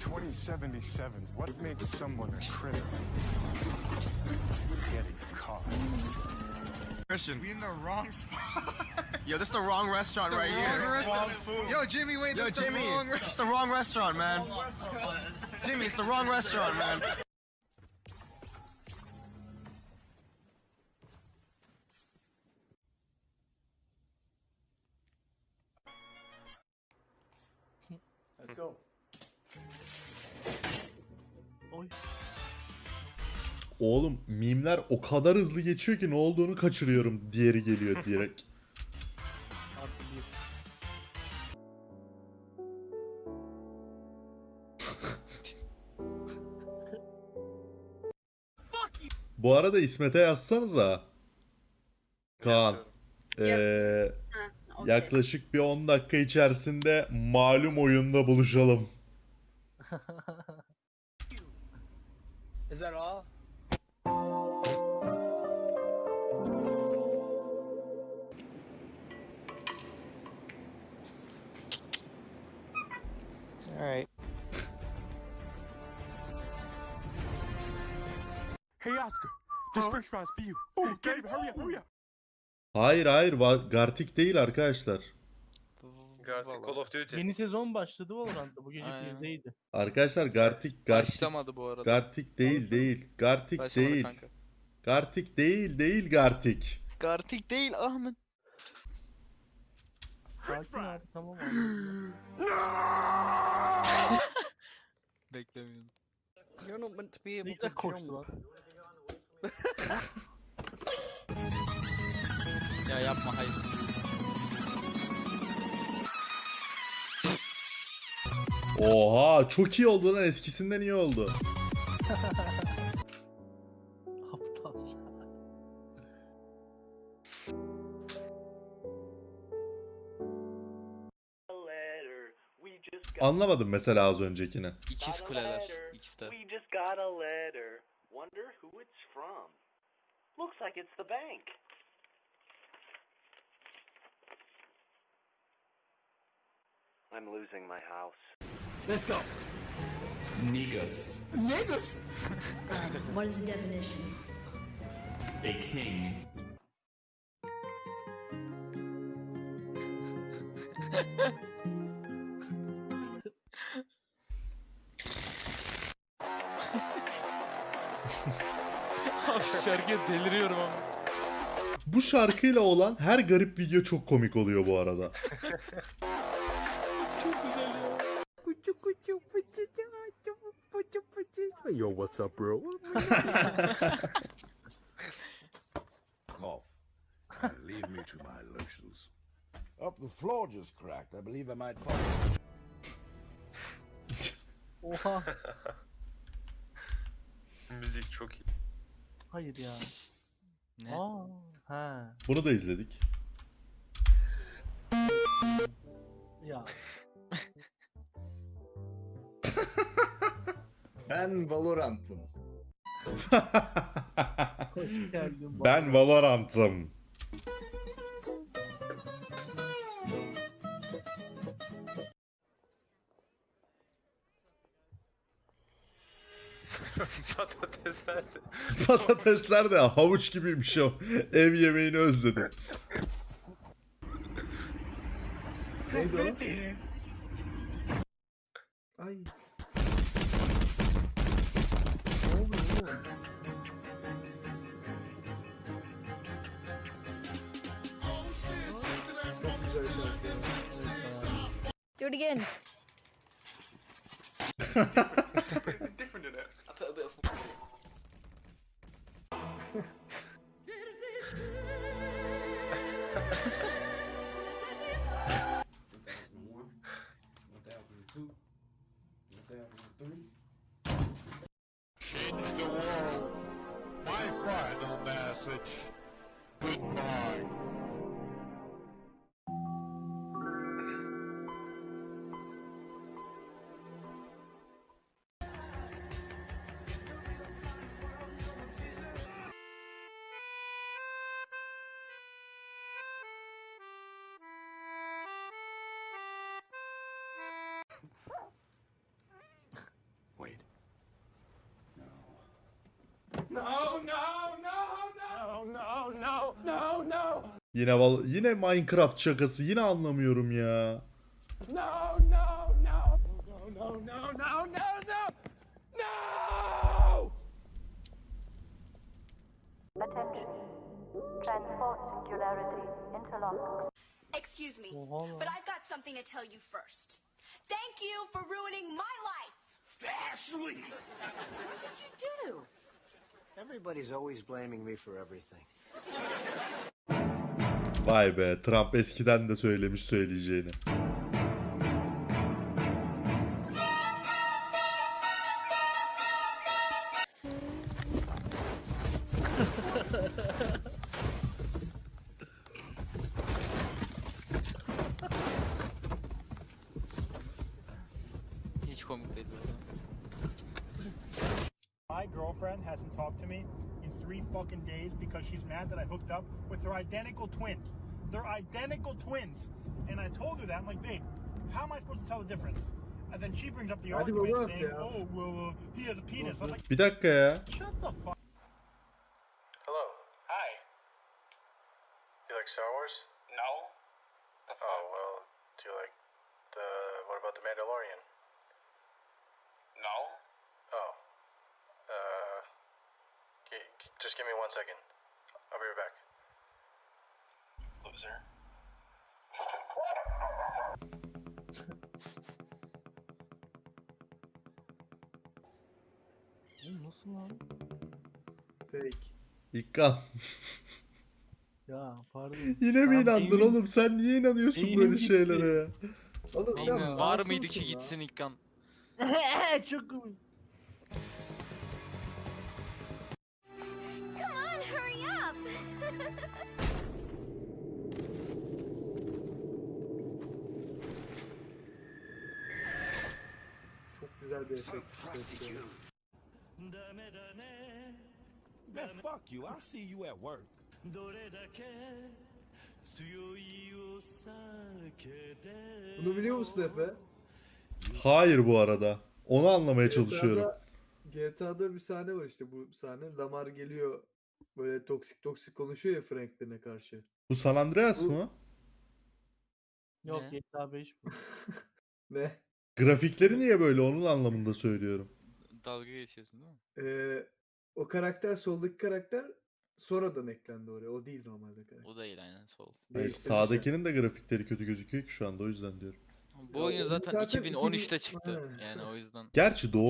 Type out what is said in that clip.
2077. What makes someone a criminal? Getting caught. Christian. We in the wrong spot. Yo, this is the wrong restaurant right here. Wrong food. Yo, Jimmy, wait, Yo, Jimmy, it's the wrong restaurant, man. Jimmy, it's the wrong restaurant, man. Oğlum mimler o kadar hızlı geçiyor ki ne olduğunu kaçırıyorum. Diğeri geliyor direkt. Bu arada İsmet'e yazsanıza. Kaan. Ee, yaklaşık bir 10 dakika içerisinde malum oyunda buluşalım. Is that all? Oscar. This french fries for you. Oh, get him. Hurry up, hurry up. Hayır hayır Va- Gartic değil arkadaşlar. Artık Call of Duty. Yeni sezon başladı Valorant'ta. Bu gece Aynen. birdeydi. Arkadaşlar Gartic Gartic Başlamadı bu arada. Gartic değil değil. Gartic Başlamadı değil. kanka. Gartic değil değil Gartic. Gartic değil Ahmet. Sakin abi tamam abi. Beklemiyordum. You're not meant to be Ne able to güzel koştu lan. Ya yapma hayır. Oha çok iyi oldu lan eskisinden iyi oldu. Aptal. Anlamadım mesela az öncekini. İkiz kuleler. İkisi de. From. Looks like it's the bank. I'm losing my house. Let's go. What is the definition? Abi şarkıya deliriyorum ama. Bu şarkıyla olan her garip video çok komik oluyor bu arada. Çok güzel ya. Yo, what's up, bro? cough. and leave me to my lotions. Up the floor just cracked. I believe I might fall. Oha. Müzik çok iyi. Hayır ya. Ne? Aa. Ha. Bunu da izledik. Ya. Ben Valorant'ım. Hoş geldin. ben Valorant'ım. Patatesler de. Patatesler de havuç gibiymiş o. Ev yemeğini özledim. Neydi o? Ay. Ne oluyor oğlum? Çok güzel şarkı. Evet, 있어요. Yine val yine Minecraft şakası. Yine anlamıyorum ya. No, no, no. No, no, no, no, no, no. No! Attention. Transport singularity interlocked. Excuse me, but I've got something to tell you first. Thank you for ruining my life. Ashley! What did you do? Everybody's always blaming me for everything. Vay be Trump eskiden de söylemiş söyleyeceğini. Hiç komik değil. bu. My girlfriend hasn't talked to me three fucking days because she's mad that I hooked up with her identical twin. They're identical twins. And I told her that. I'm like, babe, how am I supposed to tell the difference? And then she brings up the Hadi argument saying, ya. oh, well, uh, he has a penis. I'm like, Bir dakika ya. shut the fuck Hello. Hi. You like Star Wars? No. Oh well, do you like the what about the Mandalorian? Give me one second. I'll be right back. Loser. Oğlum nasıl lan? Fake. İkkan. Ya pardon. Yine mi Tamam, inandın oğlum? Sen niye inanıyorsun beynim böyle gitti. şeylere ya? Oğlum sen Aynen, var masumsun mıydı ki lan. gitsin İlkan? Çok komik. Çok güzel bir efekt. Man, fuck you. I'll see you at work. Bunu biliyor musun Efe? Hayır bu arada. Onu anlamaya çalışıyorum. GTA'da, GTA'da bir sahne var işte bu sahne. Lamar geliyor böyle toksik toksik konuşuyor ya Franklin'e karşı. Bu San Andreas Bu- mı? Yok Ne? GTA 5 bu. Ne? Grafikleri niye böyle onun anlamında söylüyorum. Dalga geçiyorsun değil mi? Ee, o karakter soldaki karakter sonradan eklendi oraya. O değil normalde karakter. O değil aynen sol. Hayır, Değiştirmişler. sağdakinin de grafikleri kötü gözüküyor ki şu anda o yüzden diyorum. Bu Ya oyun oyun zaten zaten 2013'te 2000 çıktı. Ha. Yani o yüzden. Gerçi doğru